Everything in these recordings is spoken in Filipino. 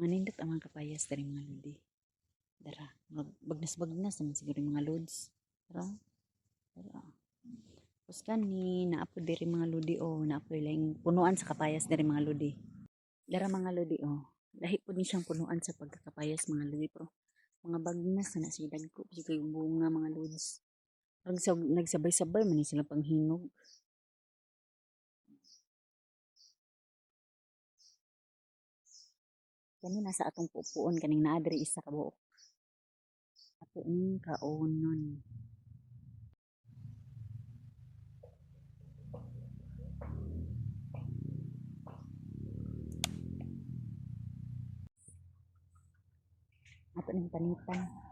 Manindot ang mga kapayas dari mga lodi. Dara, bagnas-bagnas naman siguro yung mga lods. Dara. Dara. Tapos kani, naapo diri mga lodi o, naapo lang punuan sa kapayas dari mga lodi. Dara mga lodi o. Lahi po ni siyang punuan sa pagkakapayas mga lodi pro. Mga bagnas na sila ko. Sige yung bunga mga lods. Nagsab nagsabay-sabay man sila panghinog. Kani nasa atong pupuon kaning naadri isa ka buok. Ato ning kaonon. Ato ning panitan.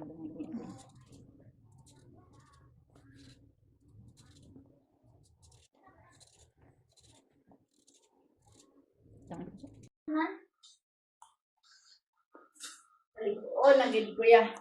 Hola, Angélico, ya.